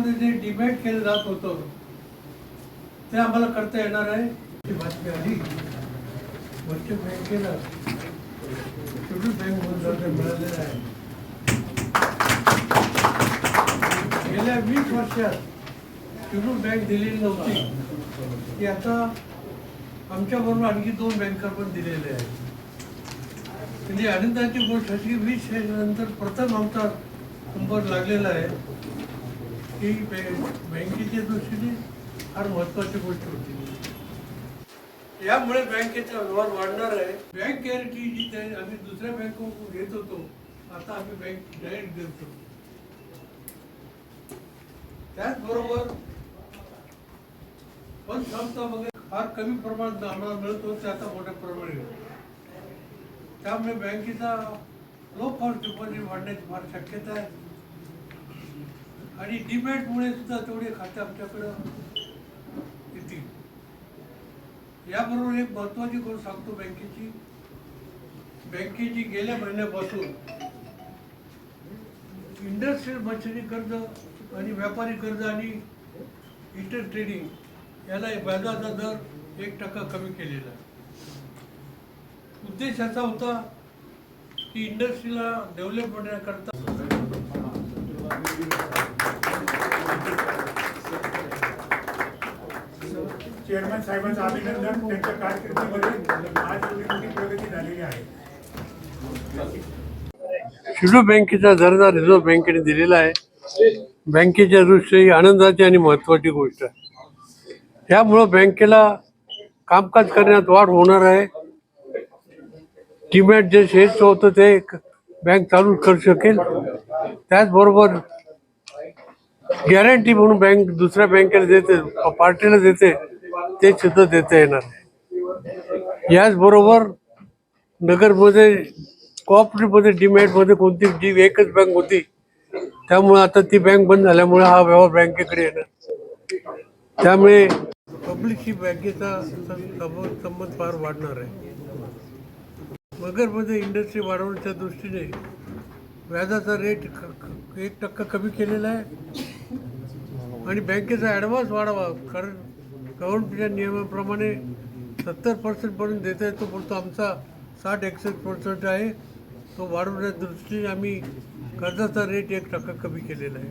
बँकेमध्ये जे डिबेट केलं जात होतं ते आम्हाला करता येणार आहे. ती बातमी आली. वरच्या बँकेला शेड्यूल बँक म्हणून मिळालेलं आहे. गेल्या वीस वर्षात शेड्यूल बँक दिलेली नव्हती. ती आता आमच्याबरोबर आणखी दोन बँका पण दिलेले आहेत. म्हणजे आनंदाची गोष्ट अशी वीस नंतर प्रथम आमचा नंबर लागलेला आहे. ही बँकेच्या दृष्टीने फार महत्वाची गोष्ट होती. यामुळे बँकेचा व्यवहार वाढणार आहे. बँक गॅरंटी जी त्या- आम्ही दुसऱ्या बँक घेत होतो आता आम्ही बँक डायरेक्ट देतो त्याचबरोबर पण क्षमता वगैरे फार कमी प्रमाणात आम्हाला मिळतो ते आता मोठ्या प्रमाणात त्यामुळे बँकेचा लो फार डिपॉझिट वाढण्याची फार शक्यता आहे. आणि डिमॅटमुळे सुद्धा तेवढे खाते आमच्याकडं येतील. याबरोबर एक महत्वाची गोष्ट सांगतो बँकेची. बँकेची गेल्या महिन्यापासून इंडस्ट्रीयल मर्चंटी कर्ज आणि व्यापारी कर्ज आणि इंटर ट्रेडिंग याला व्याजाचा दर एक टक्का कमी केलेला. उद्देश असा होता की इंडस्ट्रीला डेव्हलप करण्याकरता चेअरमन साहेबांचं अभिनंदन त्यांच्या कारकिर्दीमध्ये आज एवढी मोठी प्रगती झालेली आहे. शिडू बँकेचा दर्जा रिझर्व्ह बँकेने दिलेला आहे. बँकेच्या दृष्टीने ही आनंदाची आणि महत्वाची गोष्ट आहे. त्यामुळं बँकेला कामकाज करण्यात वाढ होणार आहे. डिमॅट जे शेअरचं होतं ते बँक चालू करू शकेल. त्याचबरोबर गॅरंटी म्हणून बँक दुसऱ्या बँकेला देते पार्टीला देते. ते सुद्धा देता येणार. आहे याचबरोबर नगरमध्ये कॉपरेटमध्ये डीमॅटमध्ये कोणती जी एकच बँक होती त्यामुळे आता ती बँक बंद झाल्यामुळे हा व्यवहार बँकेकडे येणार. त्यामुळे पब्लिकशी बँकेचा संबंध फार वाढणार आहे. नगरमध्ये इंडस्ट्री वाढवण्याच्या दृष्टीने व्याजाचा रेट एक टक्का कमी केलेला आहे. आणि बँकेचा ॲडव्हान्स वाढावा कारण गव्हर्नमेंटच्या नियमाप्रमाणे सत्तर पर्सेंटपर्यंत देता येतो परंतु आमचा साठ एकसष्ट पर्सेंट आहे. तो वाढवण्याच्या दृष्टीने आम्ही कर्जाचा रेट एक टक्का कमी केलेला आहे.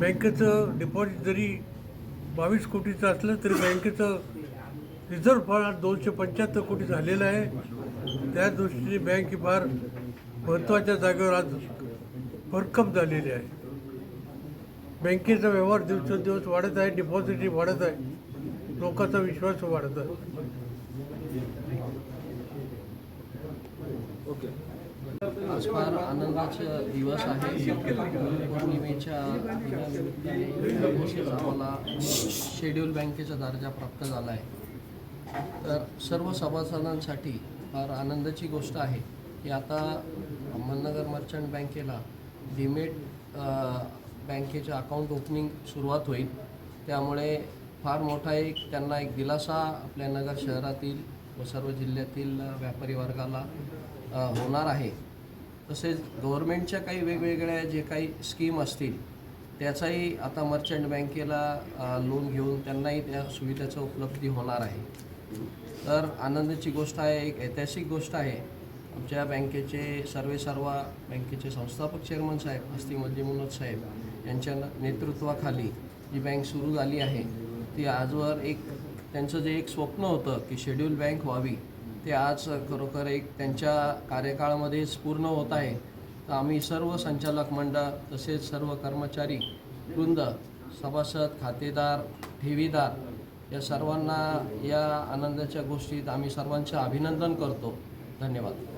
बँकेचं डिपॉझिट जरी बावीस कोटीचं असलं तरी बँकेचं रिझर्व्ह फंड दोनशे पंच्याहत्तर कोटी झालेलं आहे. त्या दृष्टीने बँक ही फार महत्त्वाच्या जागेवर आज भरकम झालेली आहे. बँकेचा व्यवहार दिवसेंदिवस वाढत आहे डिपॉझिटही वाढत आहे. लोकांचा विश्वास वाढत ओके. आज फार आनंदाचा दिवस आहे. पौर्णिमेच्या दिनानिमित्ताने आम्हाला शेड्यूल बँकेचा दर्जा प्राप्त झाला आहे. तर सर्व सभासदांसाठी फार आनंदाची गोष्ट आहे की आता अहमदनगर मर्चंट बँकेला डिमेट बँकेच्या अकाउंट ओपनिंग सुरुवात होईल. त्यामुळे फार मोठा एक त्यांना एक दिलासा आपल्या नगर शहरातील व सर्व जिल्ह्यातील व्यापारी वर्गाला होणार आहे. तसेच गव्हर्मेंटच्या काही वेगवेगळ्या जे काही स्कीम असतील त्याचाही आता मर्चंट बँकेला लोन घेऊन त्यांनाही त्या सुविधेचा उपलब्धी होणार आहे. तर आनंदाची गोष्ट आहे एक ऐतिहासिक गोष्ट आहे. आमच्या बँकेचे सर्वेसर्वा बँकेचे संस्थापक चेअरमन साहेब हस्ती मुनोद साहेब यांच्या नेतृत्वाखाली जी बँक सुरू झाली आहे. ती आजवर एक त्यांचं जे एक स्वप्न होतं की शेड्यूल बँक व्हावी ते आज खरोखर एक त्यांच्या कार्यकाळामध्येच पूर्ण होत आहे. तर आम्ही सर्व संचालक मंडळ तसेच सर्व कर्मचारी वृंद सभासद खातेदार ठेवीदार या सर्वांना या आनंदाच्या गोष्टीत आम्ही सर्वांचे अभिनंदन करतो. धन्यवाद.